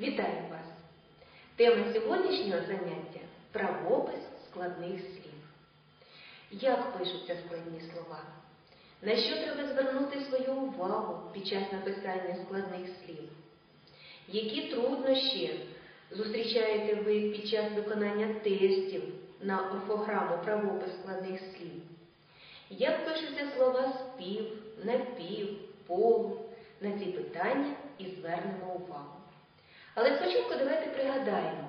Вітаю вас! Тема сьогоднішнього заняття правопис складних слів. Як пишуться складні слова? На що треба звернути свою увагу під час написання складних слів? Які труднощі зустрічаєте ви під час виконання тестів на орфограму правопис складних слів? Як пишуться слова спів, напів, полу? На ці питання і звернемо. Але спочатку давайте пригадаємо,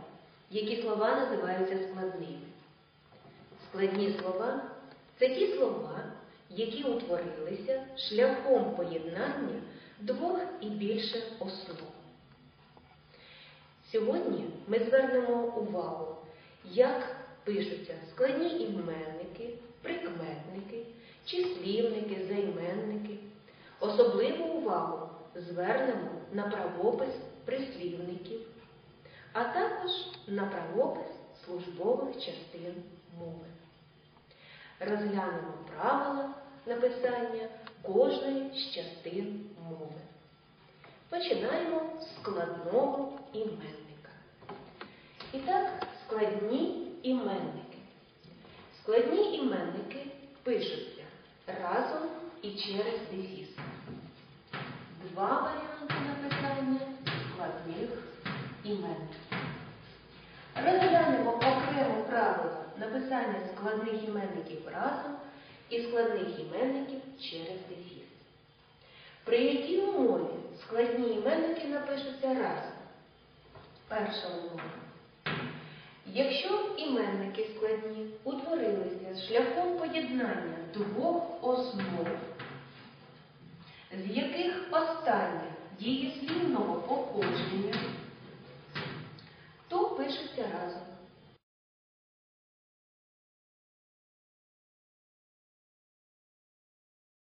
які слова називаються складними. Складні слова це ті слова, які утворилися шляхом поєднання двох і більше основ. Сьогодні ми звернемо увагу, як пишуться складні іменники, прикметники, числівники, займенники. Особливу увагу звернемо на правопис прислівників, а також на правопис службових частин мови. Розглянемо правила написання кожної з частин мови. Починаємо з складного іменника. І так, складні іменники. Складні іменники пишуться разом і через дефіс. Два варіанти написання складних іменників. Розглянемо окремо правила написання складних іменників разом і складних іменників через дефіс. При якій умові складні іменники напишуться разом? Перша умова. Якщо іменники складні утворилися шляхом поєднання двох основ, з яких останнє дієслівного походження.